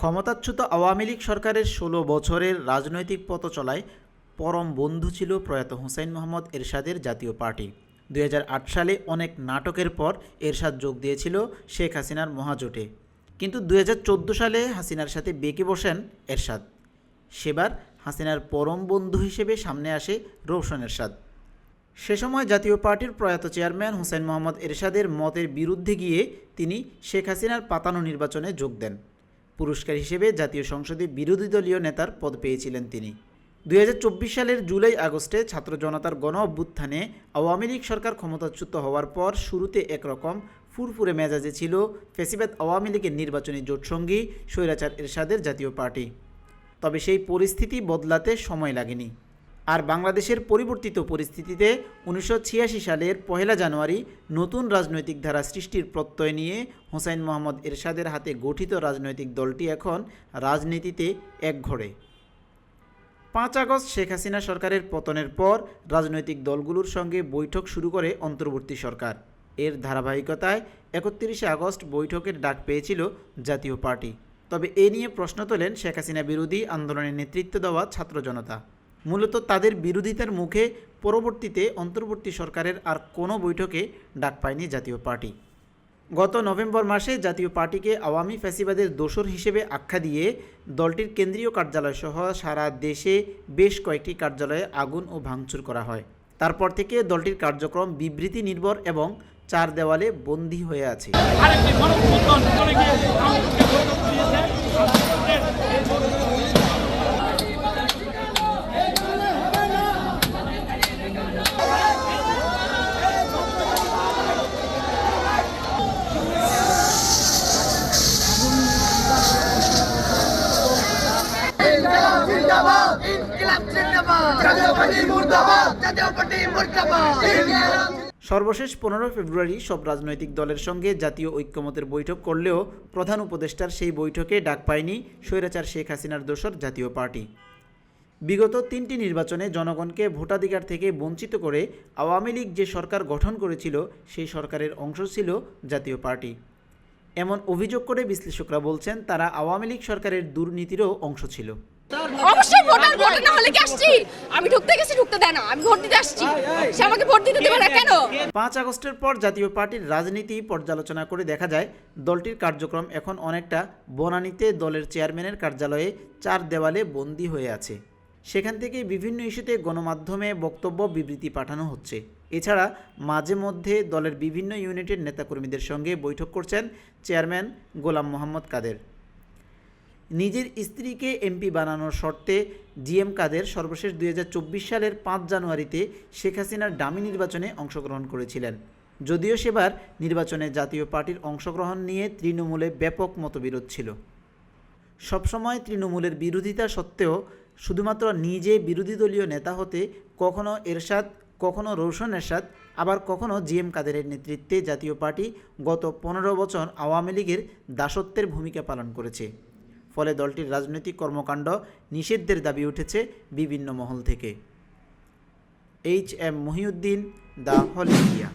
ক্ষমতাচ্যুত আওয়ামী লীগ সরকারের ষোলো বছরের রাজনৈতিক পথ চলায় পরম বন্ধু ছিল প্রয়াত হুসাইন মোহাম্মদ এরশাদের জাতীয় পার্টি। দুই হাজার আট সালে অনেক নাটকের পর এরশাদ যোগ দিয়েছিল শেখ হাসিনার মহাজোটে। কিন্তু দু হাজার চোদ্দ সালে হাসিনার সাথে বেঁকে বসেন এরশাদ। সেবার হাসিনার পরম বন্ধু হিসেবে সামনে আসে রৌশন এরশাদ। সে সময় জাতীয় পার্টির প্রয়াত চেয়ারম্যান হুসেন মোহাম্মদ এরশাদের মতের বিরুদ্ধে গিয়ে তিনি শেখ হাসিনার পাতানো নির্বাচনে যোগ দেন। পুরস্কার হিসেবে জাতীয় সংসদে বিরোধী দলীয় নেতার পদ পেয়েছিলেন তিনি। দুই হাজার চব্বিশ সালের জুলাই আগস্টে ছাত্র জনতার গণ অভ্যুত্থানে আওয়ামী লীগ সরকার ক্ষমতাচ্যুত হওয়ার পর শুরুতে একরকম ফুরফুরে মেজাজে ছিল ফেসিবাদ আওয়ামী লীগের নির্বাচনী জোটসঙ্গী স্বৈরাচার এরশাদের জাতীয় পার্টি। তবে সেই পরিস্থিতি বদলাতে সময় লাগেনি। আর বাংলাদেশের পরিবর্তিত পরিস্থিতিতে উনিশশো ছিয়াশি সালের পহেলা জানুয়ারি নতুন রাজনৈতিক ধারা সৃষ্টির প্রত্যয় নিয়ে হোসাইন মোহাম্মদ এরশাদের হাতে গঠিত রাজনৈতিক দলটি এখন রাজনীতিতে একঘরে পাঁচ আগস্ট শেখ হাসিনা সরকারের পতনের পর রাজনৈতিক দলগুলোর সঙ্গে বৈঠক শুরু করে অন্তর্বর্তী সরকার। এর ধারাবাহিকতায় একত্রিশে আগস্ট বৈঠকের ডাক পেয়েছিল জাতীয় পার্টি। তবে এ নিয়ে প্রশ্ন তোলেন শেখ হাসিনা বিরোধী আন্দোলনের নেতৃত্ব দেওয়া ছাত্র জনতা। মূলত তাদের বিরোধিতার মুখে পরবর্তীতে অন্তর্বর্তী সরকারের আর কোনো বৈঠকে ডাক পায়নি জাতীয় পার্টি। গত নভেম্বর মাসে জাতীয় পার্টিকে আওয়ামী ফ্যাসিবাদের দোসর হিসেবে আখ্যা দিয়ে দলটির কেন্দ্রীয় কার্যালয় সহ সারা দেশে বেশ কয়েকটি কার্যালয়ে আগুন ও ভাঙচুর করা হয়। তারপর থেকে দলটির কার্যক্রম বিবৃতি নির্ভর এবং চার দেওয়ালে বন্দী হয়ে আছে। ইনকিলাব জিন্দাবাদ। জাতীয় পার্টি মুর্দাবাদ। জাতীয় পার্টি মুর্দাবাদ। সর্বশেষ পনেরো ফেব্রুয়ারি সব রাজনৈতিক দলের সঙ্গে জাতীয় ঐক্যমতের বৈঠক করলেও প্রধান উপদেষ্টার সেই বৈঠকে ডাক পায়নি স্বৈরাচার শেখ হাসিনার দোসর জাতীয় পার্টি। বিগত তিনটি নির্বাচনে জনগণকে ভোটাধিকার থেকে বঞ্চিত করে আওয়ামী লীগ যে সরকার গঠন করেছিল সেই সরকারের অংশ ছিল জাতীয় পার্টি। এমন অভিযোগ করে বিশ্লেষকরা বলছেন তারা আওয়ামী লীগ সরকারের দুর্নীতিরও অংশ ছিল। অবশ্যই ভোটার ভোটার না হলে কি আসছি? আমি ঢুকতে গেছি ঢুকতে দেয় না। আমি ভোট দিতে আসছি। সে আমাকে ভোট দিতে দেবে না কেন? পাঁচ আগস্টের পর জাতীয় পার্টির রাজনীতি পর্যালোচনা করে দেখা যায় দলটির কার্যক্রম এখন অনেকটা বনানীতে দলের চেয়ারম্যানের কার্যালয়ে চার দেওয়ালে বন্দী হয়ে আছে। সেখান থেকে বিভিন্ন ইস্যুতে গণমাধ্যমে বক্তব্য বিবৃতি পাঠানো হচ্ছে। এছাড়া মাঝে মধ্যে দলের বিভিন্ন ইউনিটের নেতাকর্মীদের সঙ্গে বৈঠক করছেন চেয়ারম্যান গোলাম মোহাম্মদ কাদের। নিজের স্ত্রীকে এমপি বানানোর শর্তে জিএম কাদের সর্বশেষ দুই হাজার চব্বিশ সালের পাঁচ জানুয়ারিতে শেখ হাসিনার ডামি নির্বাচনে অংশগ্রহণ করেছিলেন। যদিও সেবার নির্বাচনে জাতীয় পার্টির অংশগ্রহণ নিয়ে তৃণমূলে ব্যাপক মতবিরোধ ছিল। সবসময় তৃণমূলের বিরোধিতা সত্ত্বেও শুধুমাত্র নিজে বিরোধী দলীয় নেতা হতে কখনো এরশাদ, কখনো রৌশন এরশাদ, আবার কখনো জিএম কাদেরের নেতৃত্বে জাতীয় পার্টি গত পনেরো বছর আওয়ামী লীগের দাসত্বের ভূমিকা পালন করেছে। ফলে দলটির রাজনৈতিক কর্মকাণ্ড নিষিদ্ধের দাবি উঠেছে বিভিন্ন মহল থেকে। H M Mohiuddin, the hall India.